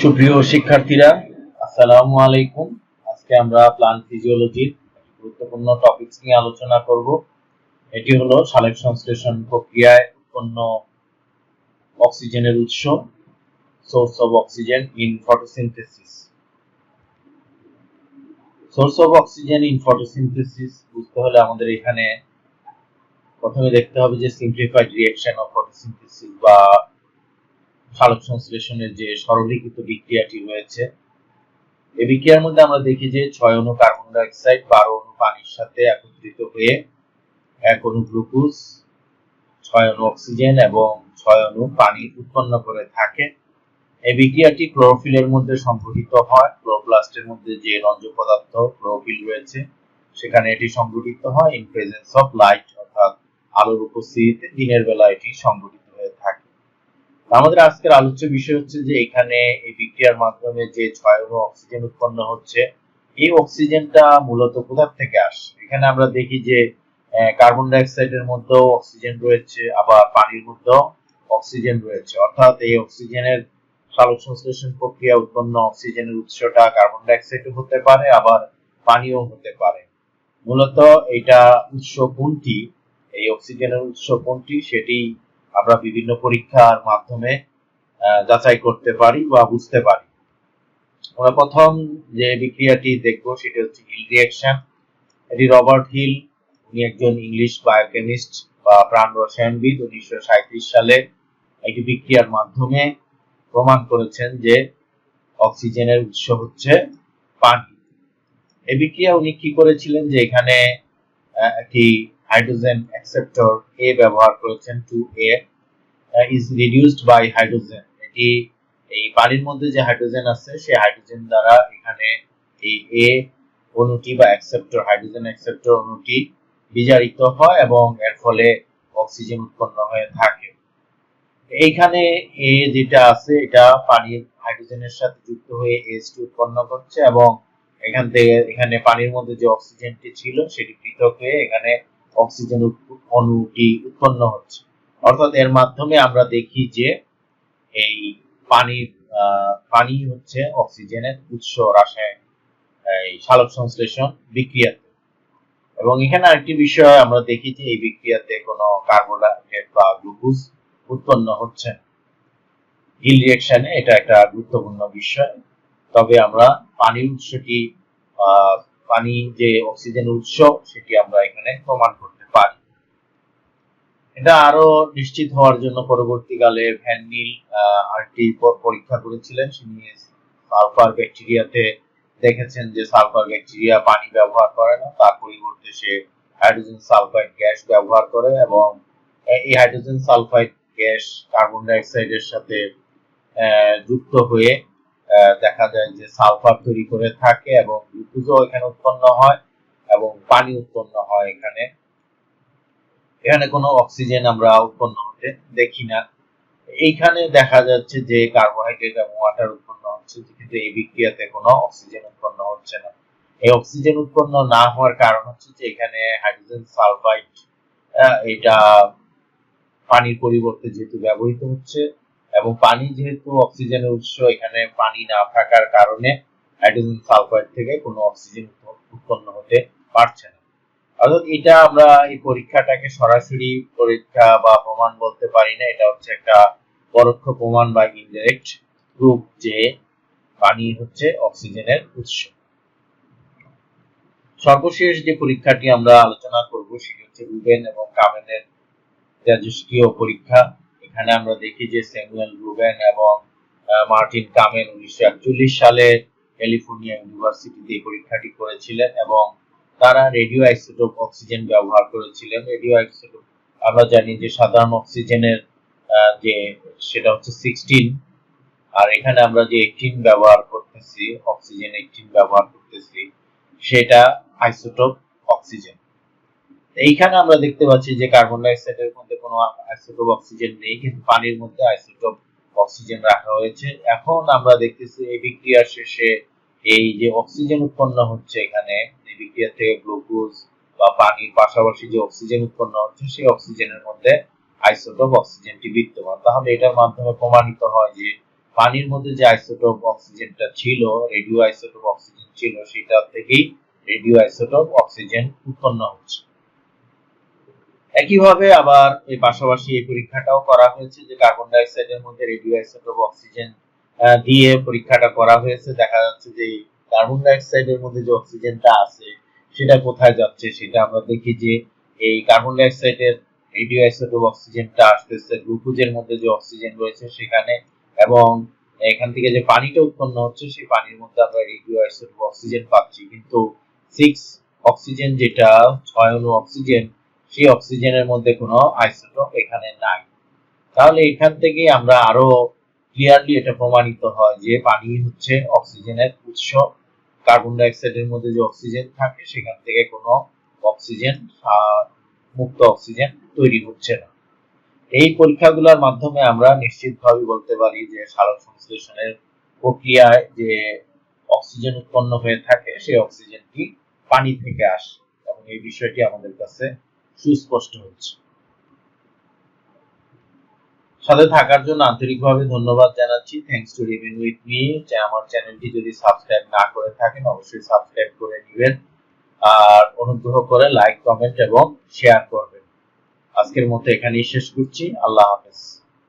সুপ্রিয় শিক্ষার্থীরা, আসসালামু আলাইকুম। আজকে আমরা প্লান্ট ফিজিওলজির গুরুত্বপূর্ণ টপিকস নিয়ে আলোচনা করব। এটি হলো সালেক সংশ্লেষণ প্রক্রিয়ায় উৎপন্ন অক্সিজেনের উৎস source of oxygen in photosynthesis source of oxygen in photosynthesis বুঝতে হলে আমাদের এখানে প্রথমে দেখতে হবে যে সিম্পলিফাইড রিঅ্যাকশন অফ ফটোসিনথেসিস বা সালোক সংশ্লেষণের যে সরলীকৃত বিক্রিয়াটি রয়েছে এই বিক্রিয়ার মধ্যে আমরা দেখি যে ছয় অণু কার্বন ডাইঅক্সাইড, বারো অণু পানির সাথে একত্রিত হয়ে এক অণু গ্লুকোজ, ছয় অণু অক্সিজেন এবং ছয় অণু পানি উৎপন্ন করে থাকে। এই বিক্রিয়াটি ক্লোরোফিলের মধ্যে সংঘটিত হয়। ক্লোরোপ্লাস্টের মধ্যে যে রঞ্জক পদার্থ ক্লোরোফিল রয়েছে, সেখানে এটি সংঘটিত হয়। ইন প্রেজেন্স অফ লাইট অর্থাৎ আলোর উপস্থিতিতে দিনের বেলা এটি সংঘটিত আমাদের আজকের আলোচ্য বিষয় হচ্ছে যে এখানে এই বিক্রিয়ার মাধ্যমে যে ছয় অণু অক্সিজেন উৎপন্ন হচ্ছে, এই অক্সিজেনটা মূলত কোথা থেকে আসে? এখানে আমরা দেখি যে কার্বন ডাইঅক্সাইডের মধ্যেও অক্সিজেন রয়েছে, আবার পানির মধ্যেও অক্সিজেন রয়েছে। অর্থাৎ এই অক্সিজেনের সালোক সংশ্লেষণ প্রক্রিয়া উৎপন্ন অক্সিজেনের উৎসটা কার্বন ডাইঅক্সাইড হতে পারে, আবার পানিও হতে পারে। মূলত এটা উৎস কোনটি? এই অক্সিজেনের উৎস কোনটি? সেটি আমরা বিভিন্ন পরীক্ষার মাধ্যমে যাচাই করতে পারি বা বুঝতে পারি। আমরা প্রথম যে বিক্রিয়াটি দেখব সেটি হচ্ছে হিল রিয়াকশন এটি রবার্ট হিল, উনি একজন ইংলিশ বায়োকেমিস্ট বা প্রাণ রসায়নবিদ উনিশশো সালে একটি বিক্রিয়ার মাধ্যমে প্রমাণ করেছেন যে অক্সিজেনের উৎস হচ্ছে পানি। এই বিক্রিয়া উনি কি করেছিলেন যে এখানে একটি হাইড্রোজেন অ্যাকসেপ্টর এ ব্যবহার করেছেন two A is reduced by hydrogen এটি এই পানির মধ্যে যে হাইড্রোজেন আছে, সেই হাইড্রোজেন দ্বারা এখানে এই এ অণুটি বা অ্যাকসেপ্টর হাইড্রোজেন অ্যাকসেপ্টর অণুটি বিজারিত হয় এবং এর ফলে অক্সিজেন উৎপন্ন হয়ে থাকে। এইখানে এ যেটা আছে, এটা পানির হাইড্রোজেনের সাথে যুক্ত হয়ে এস উৎপন্ন করছে এবং এখান থেকে, এখানে পানির মধ্যে যে অক্সিজেনটি ছিল, সেটি পৃথক হয়ে এখানে অক্সিজেন অণুটি উৎপন্ন হচ্ছে। অর্থাৎ এর মাধ্যমে আমরা দেখি যে এই পানির পানি হচ্ছে অক্সিজেনের উৎস রাসায়নিক এই সালোক সংশ্লেষণ বিক্রিয়াতে। এবং এখানে আরেকটি বিষয় আমরা দেখি যে এই বিক্রিয়াতে কোনো কার্বোহাইড্রেট বা গ্লুকোজ উৎপন্ন হচ্ছে হিল রিয়াকশনে এটা একটা গুরুত্বপূর্ণ বিষয়। তবে আমরা পানির উৎসটি পানি যে অক্সিজেন উৎস, সেটি আমরা এখানে প্রমাণ করতে পারি। এটা আরও নিশ্চিত হওয়ার জন্য পরবর্তীকালে ভ্যানিল আরটি পরীক্ষা করেছিলেন। তিনি সালফার ব্যাকটেরিয়াতে দেখেছেন যে সালফার ব্যাকটেরিয়া পানি ব্যবহার করে না। তার পরিবর্তে সে হাইড্রোজেন সালফাইড গ্যাস ব্যবহার করে এবং এই হাইড্রোজেন সালফাইড গ্যাস কার্বন ডাইঅক্সাইডের সাথে যুক্ত হয়ে দেখা যায় যে সালফার তৈরি করে থাকে এবং গ্লুকোজও এখানে উৎপন্ন হয় এবং পানি উৎপন্ন হয় এখানে। এখানে কোনো অক্সিজেন আমরা উৎপন্ন হতে দেখি না। এইখানে দেখা যাচ্ছে যে কার্বোহাইড্রেট এবং ওয়াটার উৎপন্ন হচ্ছে, কিন্তু এই বিক্রিয়াতে কোনো অক্সিজেন উৎপন্ন হচ্ছে না। এই অক্সিজেন উৎপন্ন না হওয়ার কারণ হচ্ছে যে এখানে হাইড্রোজেন সালফাইড এটা পানির পরিবর্তে যেহেতু ব্যবহৃত হচ্ছে এবং পানি যেহেতু অক্সিজেনের উৎস, এখানে পানি না থাকার কারণে হাইড্রোজেন সালফাইড থেকে কোনো অক্সিজেন উৎপন্ন হতে পারছে না। অর্থাৎ এটা আমরা এই পরীক্ষাটাকে সরাসরি পরীক্ষা বা প্রমাণ বলতে পারি না। এটা হচ্ছে একটা পরোক্ষ প্রমাণ বা ইনডাইরেক্ট প্রুফ যে পানি হচ্ছে অক্সিজেনের উৎস। সর্বশেষ যে পরীক্ষাটি আমরা আলোচনা করব সেটি হচ্ছে রুবেন এবং কামেনের তেজস্ক্রিয় পরীক্ষা। এখানে আমরা দেখি যে স্যামুয়েল রুবেন এবং মার্টিন কামেন উনিশশো সালে ক্যালিফোর্নিয়া ইউনিভার্সিটিতে এই পরীক্ষাটি করেছিলেন এবং তারা রেডিও আইসোটোপ অক্সিজেন ব্যবহার করেছিলেন। রেডিও আইসোটোপ, আমরা জানি যে সাধারণ অক্সিজেনের যে সেটা হচ্ছে সিক্সটিন, আর এখানে আমরা যে এইটিন ব্যবহার করতেছি, অক্সিজেন এইটিন ব্যবহার করতেছি, সেটা আইসোটোপ অক্সিজেন। এইখানে আমরা দেখতে পাচ্ছি যে কার্বন ডাইঅক্সাইডের মধ্যে কোনো আইসোটোপ অক্সিজেন নেই, কিন্তু পানির মধ্যে আইসোটোপ অক্সিজেন রাখা হয়েছে। এখন আমরা দেখতেছি এই বিক্রিয়ার শেষে এই যে অক্সিজেন উৎপন্ন হচ্ছে এখানে, এই বিক্রিয়া থেকে গ্লুকোজ বা পানির পাশাপাশি যে অক্সিজেন উৎপন্ন হচ্ছে, সেই অক্সিজেনের মধ্যে আইসোটোপ অক্সিজেনটি বিদ্যমান। তাহলে এটার মাধ্যমে প্রমাণিত হয় যে পানির মধ্যে যে আইসোটোপ অক্সিজেনটা ছিল রেডিও আইসোটোপ অক্সিজেন ছিল, সেটা থেকেই রেডিও আইসোটোপ অক্সিজেন উৎপন্ন হচ্ছে। একইভাবে আবার এই পাশাপাশি এই পরীক্ষাটাও করা হয়েছে যে কার্বন ডাই অক্সাইডের মধ্যে রেডিও আইসোটোপ অক্সিজেন দিয়ে পরীক্ষাটা করা হয়েছে। দেখা যাচ্ছে যে কার্বন ডাই অক্সাইডের মধ্যে যে অক্সিজেনটা আছে, সেটা কোথায় যাচ্ছে সেটা আমরা দেখি যে এই কার্বন ডাই অক্সাইডের রেডিও আইসোটোপ অক্সিজেনটা আসতেছে গ্লুকোজের মধ্যে যে অক্সিজেন রয়েছে সেখানে এবং এখান থেকে যে পানিটা উৎপন্ন হচ্ছে, সেই পানির মধ্যে আমরা রেডিও আইসোটোপ অক্সিজেন পাচ্ছি। কিন্তু সিক্স অক্সিজেন যেটা, ছয় অণু অক্সিজেন সেই অক্সিজেনের মধ্যে কোনো আইসোটোপ এখানে নাই। তাহলে এখান থেকে আমরা আরও ক্লিয়ারলি এটা প্রমাণিত হয় যে পানি হচ্ছে অক্সিজেনের উৎস। কার্বন ডাই অক্সাইডের মধ্যে যে অক্সিজেন থাকে, সেখান থেকে কোনো অক্সিজেন মুক্ত অক্সিজেন তৈরি হচ্ছে না। এই পরীক্ষাগুলোর মাধ্যমে আমরা নিশ্চিতভাবে বলতে পারি যে সালোক সংশ্লেষণের প্রক্রিয়ায় যে অক্সিজেন উৎপন্ন হয়ে থাকে, সেই অক্সিজেনটি পানি থেকে আসে। এবং এই বিষয়টি আমাদের কাছে সুস্পষ্ট হচ্ছে সাথে থাকার জন্য আন্তরিকভাবে ধন্যবাদ জানাচ্ছি। Thanks to remain with me আমার চ্যানেলটি যদি সাবস্ক্রাইব না করে থাকেন, অবশ্যই সাবস্ক্রাইব করে নেবেন। আর অনুগ্রহ করে লাইক, কমেন্ট এবং শেয়ার করবেন। আজকের মতো এখানেই শেষ করছি। আল্লাহ হাফেজ।